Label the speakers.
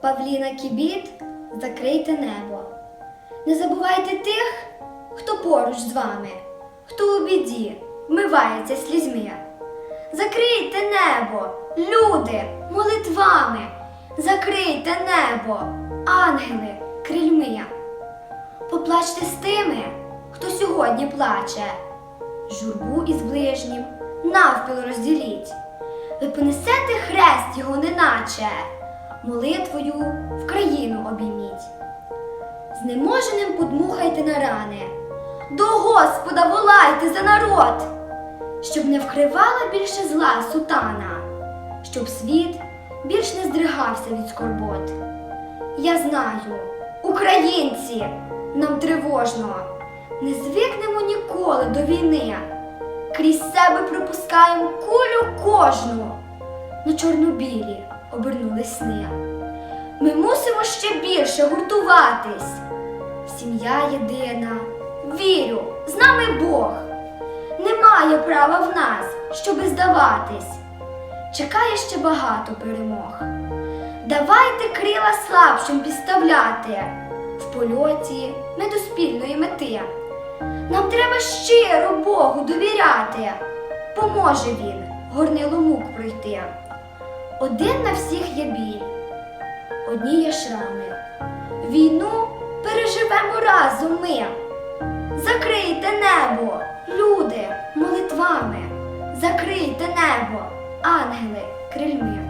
Speaker 1: Павліна Кібіт, закрийте небо. Не забувайте тих, хто поруч з вами, хто у біді вмивається слізьми. Закрийте небо, люди, молитвами, закрийте небо, ангели, крильми. Поплачте з тими, хто сьогодні плаче. Журбу із ближнім навпіл розділіть. Ви понесете хрест його неначе, молитвою в країну обійміть. Знеможеним подмухайте на рани, до Господа волайте за народ, щоб не вкривала більше зла сутана, щоб світ більш не здригався від скорбот. Я знаю, українці, нам тривожно, не звикнемо ніколи до війни. Крізь себе пропускаємо кулю кожну. На чорнобілі обернулись сни. Ми мусимо ще більше гуртуватись. Сім'я єдина, вірю, з нами Бог. Немає права в нас, щоби здаватись. Чекає ще багато перемог. Давайте крила слабшим підставляти в польоті ми до спільної мети. Нам треба щиро Богу довіряти. Поможе він горнило мук пройти. Один на всіх є біль, одні є шрами. Війну переживемо разом ми. Закрийте небо, люди, молитвами. Закрийте небо, ангели, крильми.